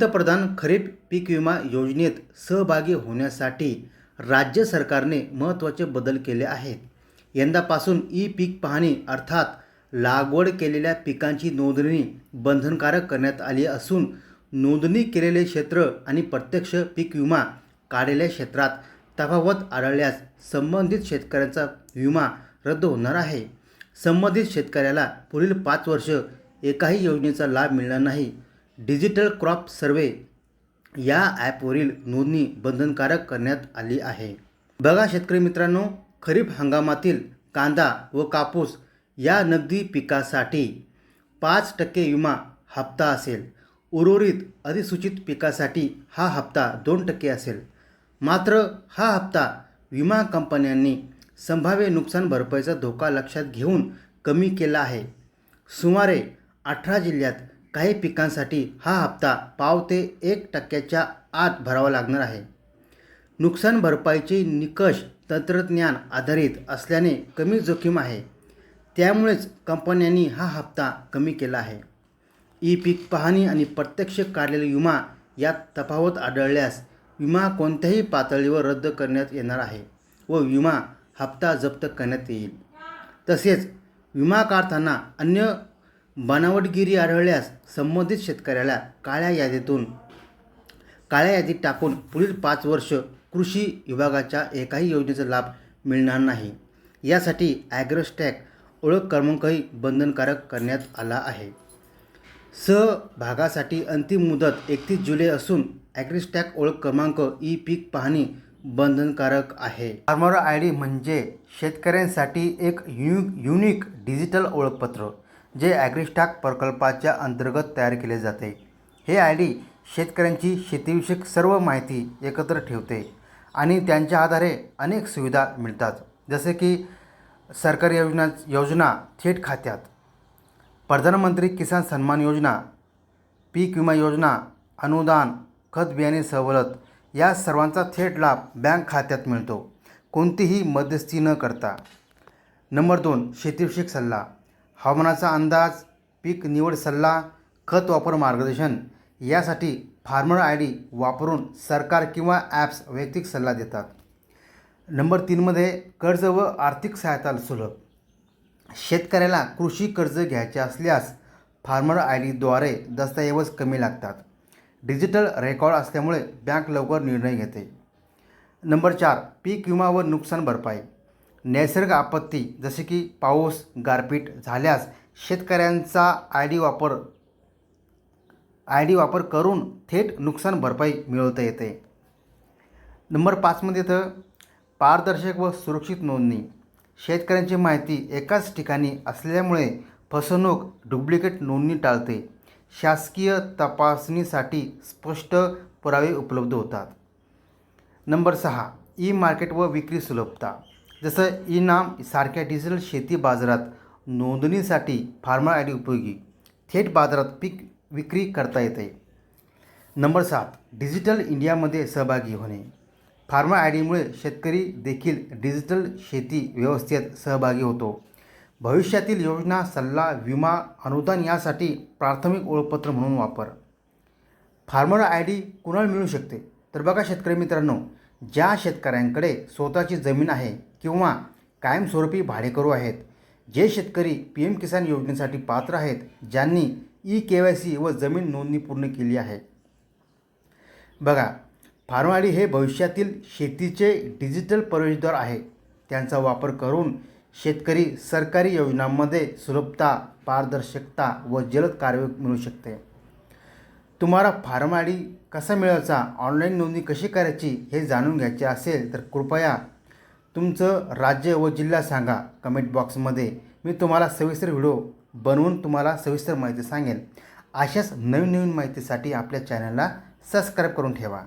पंतप्रधान खरीप पीक विमा योजनेत सहभागी होण्यासाठी राज्य सरकारने महत्त्वाचे बदल केले आहेत. यंदापासून ई पीक पाहणी अर्थात लागवड केलेल्या पिकांची नोंदणी बंधनकारक करण्यात आली असून नोंदणी केलेले क्षेत्र आणि प्रत्यक्ष पीक विमा काढलेल्या क्षेत्रात तफावत आढळल्यास संबंधित शेतकऱ्यांचा विमा रद्द होणार आहे. संबंधित शेतकऱ्याला पुढील पाच वर्ष एकाही योजनेचा लाभ मिळणार नाही. डिजिटल क्रॉप सर्वे या ॲपवरील नोंदणी बंधनकारक करण्यात आली आहे. बघा शेतकरी मित्रांनो खरीप हंगामातील कांदा व कापूस या नगदी पिकासाठी पाच टक्के विमा हप्ता असेल. उर्वरित अधिसूचित पिकासाठी हा हप्ता दोन टक्के असेल. मात्र हा हप्ता विमा कंपन्यांनी संभाव्य नुकसान भरपाईचा धोका लक्षात घेऊन कमी केला आहे. सुमारे अठरा जिल्ह्यात काही पिकांसाठी हा हप्ता पाव ते एक टक्क्याच्या आत भरावा लागणार आहे. नुकसान भरपाईचे निकष तंत्रज्ञान आधारित असल्याने कमी जोखीम आहे. त्यामुळेच कंपन्यांनी हा हप्ता कमी केला आहे. ई पीक पाहणी आणि प्रत्यक्ष काढलेला विमा यात तफावत आढळल्यास विमा कोणत्याही पातळीवर रद्द करण्यात येणार आहे व विमा हप्ता जप्त करण्यात येईल. तसेच विमा काढताना अन्य बनावटगिरी आढळल्यास संबंधित शेतकऱ्याला काळ्या यादीतून काळ्या यादीत टाकून पुढील पाच वर्ष कृषी विभागाच्या एकाही योजनेचा लाभ मिळणार नाही. यासाठी ॲग्रोस्टॅक ओळख क्रमांकही बंधनकारक करण्यात आला आहे. सहभागासाठी अंतिम मुदत एकतीस जुलै असून ॲग्रिस्टॅक ओळख क्रमांक ई पीक पाहणी बंधनकारक आहे. फार्मर आय डी म्हणजे शेतकऱ्यांसाठी एक यु युनिक डिजिटल ओळखपत्र. जे ॲग्रिस्टॅक प्रकल्पाच्या अंतर्गत तयार केले जाते. हे आय डी शेतकऱ्यांची शेतीविषयक सर्व माहिती एकत्र ठेवते आणि त्यांच्या आधारे अनेक सुविधा मिळतात. जसे की सरकारी योजना योजना थेट खात्यात. प्रधानमंत्री किसान सन्मान योजना पीक विमा योजना अनुदान खत बियाणे सवलत या सर्वांचा थेट लाभ बँक खात्यात मिळतो. कोणतीही मध्यस्थी न करता. नंबर दोन शेतीविषयक सल्ला. हवामानाचा अंदाज पीक निवड सल्ला खत वापर मार्गदर्शन यासाठी फार्मर आय डी वापरून सरकार किंवा ॲप्स वैयक्तिक सल्ला देतात. नंबर तीनमध्ये कर्ज व आर्थिक सहायता सुलभ. शेतकऱ्याला कृषी कर्ज घ्यायचे असल्यास फार्मर आय डीद्वारे दस्तऐवज कमी लागतात. डिजिटल रेकॉर्ड असल्यामुळे बँक लवकर निर्णय घेते. नंबर चार पीक विमा व नुकसान भरपाई. नैसर्गिक आपत्ती जसे की पाऊस गारपीट झाल्यास शेतकऱ्यांचा आय डी वापर आय डी वापर करून थेट नुकसान भरपाई मिळवता येते. नंबर पाचमध्ये येतं पारदर्शक व सुरक्षित नोंदणी. शेतकऱ्यांची माहिती एकाच ठिकाणी असल्यामुळे फसवणूक डुप्लिकेट नोंदणी टाळते. शासकीय तपासणीसाठी स्पष्ट पुरावे उपलब्ध होतात. नंबर सहा ई मार्केट व विक्री सुलभता. जसं ई नाम सारख्या डिजिटल शेती बाजारात नोंदणीसाठी फार्मर आय डी उपयोगी. थेट बाजारात पीक विक्री करता येते. नंबर सात डिजिटल इंडियामध्ये सहभागी होणे. फार्मर आय डीमुळे शेतकरी देखील डिजिटल शेती व्यवस्थेत सहभागी होतो. भविष्यातील योजना सल्ला विमा अनुदान यासाठी प्राथमिक ओळखपत्र म्हणून वापर. फार्मर आय डी कुणाला मिळू शकते? तर बघा शेतकरी मित्रांनो ज्या शेतकऱ्यांकडे स्वतःची जमीन आहे किंवा कायमस्वरूपी भाडेकरू आहेत जे शेतकरी पी एम किसान योजनेसाठी पात्र आहेत ज्यांनी ई के वाय सी व जमीन नोंदणी पूर्ण केली आहे. बघा फार्माळी हे भविष्यातील शेतीचे डिजिटल प्रवेशद्वार आहे. त्यांचा वापर करून शेतकरी सरकारी योजनांमध्ये सुलभता पारदर्शकता व जलद कार्य मिळू शकते. तुम्हाला फार्म आय डी कसा मिळवायचा ऑनलाईन नोंदणी कशी करायची हे जाणून घ्यायचे असेल तर कृपया तुमचं राज्य व जिल्हा सांगा कमेंट बॉक्समध्ये मी तुम्हाला सविस्तर व्हिडिओ बनवून तुम्हाला सविस्तर माहिती सांगेन. अशाच नवीन नवीन माहितीसाठी आपल्या चॅनलला सबस्क्राईब करून ठेवा.